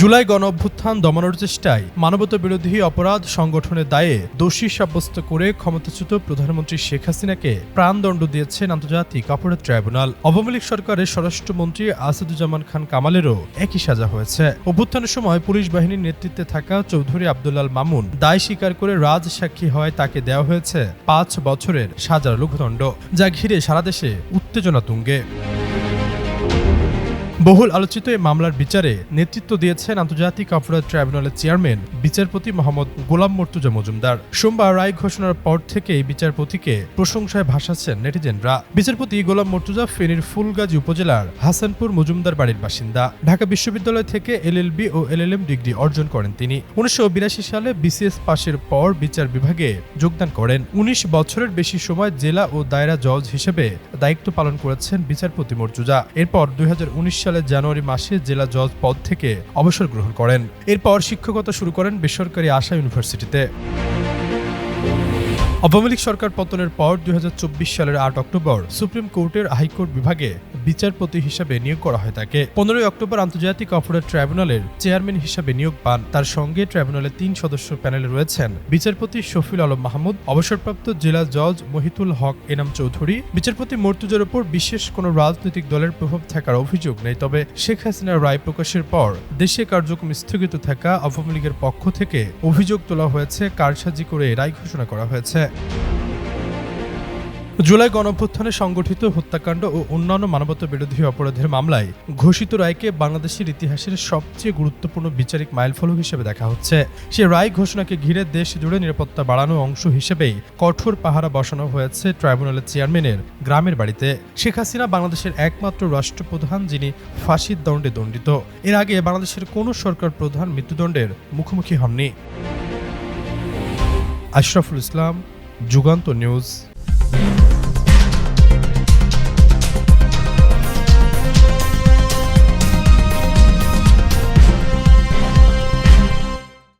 জুলাই গণ অভ্যুত্থান দমানোর চেষ্টায় মানবতা বিরোধী অপরাধ সংগঠনের দায়ে দোষী সাব্যস্ত করে ক্ষমতাচ্যুত প্রধানমন্ত্রী শেখ হাসিনাকে প্রাণদণ্ড দিয়েছেন আন্তর্জাতিক অপরাধ ট্রাইব্যুনাল। আওয়ামী লীগ সরকারের স্বরাষ্ট্রমন্ত্রী আসাদুজ্জামান খান কামালেরও একই সাজা হয়েছে। অভ্যুত্থানের সময় পুলিশ বাহিনীর নেতৃত্বে থাকা চৌধুরী আব্দুল্লাল মামুন দায় স্বীকার করে রাজ সাক্ষী হয় তাকে দেওয়া হয়েছে পাঁচ বছরের সাজার লঘুদণ্ড, যা ঘিরে সারা দেশে উত্তেজনা তুঙ্গে। বহুল আলোচিত এই মামলার বিচারে নেতৃত্ব দিয়েছেন আন্তর্জাতিক অপরাধ ট্রাইব্যুনালের চেয়ারম্যান, বিচারপতি মোহাম্মদ গোলাম মর্তুজা মজুমদার। সোমবার রায় ঘোষণার পর থেকে এই বিচারপতিকে প্রশংসায় ভাসাচ্ছেন নেটিজেনরা। বিচারপতি গোলাম মর্তুজা ফেনীর ফুলগাজী উপজেলার হাসানপুর মজুমদার বাড়ির বাসিন্দা। ঢাকা বিশ্ববিদ্যালয় থেকে এলএলবি ও এলএলএম ডিগ্রি অর্জন করেন তিনি। উনিশশো বিরাশি সালে বিসিএস পাশের পর বিচার বিভাগে যোগদান করেন। উনিশ বছরের বেশি সময় জেলা ও দায়রা জজ হিসেবে দায়িত্ব পালন করেছেন বিচারপতি মর্তুজা। এরপর দুই উনিশ সালের জানুয়ারি মাসে জেলা জজ পদ থেকে অবসর গ্রহণ করেন। এরপর শিক্ষকতা শুরু করেন বেসরকারি আশা ইউনিভার্সিটিতে। আওয়ামী লীগ সরকার পতনের পর দুই হাজার চব্বিশ সালের আট অক্টোবর সুপ্রিম কোর্টের হাইকোর্ট বিভাগে বিচারপতি হিসাবে নিয়োগ করা হয় তাকে। পনেরোই অক্টোবর আন্তর্জাতিক অপরাধ ট্রাইব্যুনালের চেয়ারম্যান হিসাবে নিয়োগ পান। তার সঙ্গে ট্রাইব্যুনালের তিন সদস্য প্যানেলে রয়েছেন বিচারপতি শফিল আলম মাহমুদ, অবসরপ্রাপ্ত জেলা জজ মহিতুল হক এনাম চৌধুরী। বিচারপতি মর্তুজার উপর বিশেষ কোনো রাজনৈতিক দলের প্রভাব থাকার অভিযোগ নেই। তবে শেখ হাসিনার রায় প্রকাশের পর দেশে কার্যক্রম স্থগিত থাকা আওয়ামী লীগের পক্ষ থেকে অভিযোগ তোলা হয়েছে, কারসাজি করে রায় ঘোষণা করা হয়েছে। জুলাই গণঅভ্যুত্থানে সংগঠিত হত্যাকাণ্ড ও অন্যান্য মানবতা বিরোধী অপরাধের মামলায় ঘোষিত রায়কে বাংলাদেশের ইতিহাসের সবচেয়ে গুরুত্বপূর্ণ বিচারিক মাইলফলক হিসেবে দেখা হচ্ছে। সে রায় ঘোষণাকে ঘিরে দেশ জুড়ে নিরাপত্তা বাড়ানো অংশ হিসেবেই কঠোর পাহারা বসানো হয়েছে ট্রাইব্যুনালের চেয়ারম্যানের গ্রামের বাড়িতে। শেখ হাসিনা বাংলাদেশের একমাত্র রাষ্ট্রপ্রধান, যিনি ফাঁসির দণ্ডে দণ্ডিত। এর আগে বাংলাদেশের কোনো সরকার প্রধান মৃত্যুদণ্ডের মুখোমুখি হননি। আশরাফুল ইসলাম যুগান্ত নিউজ।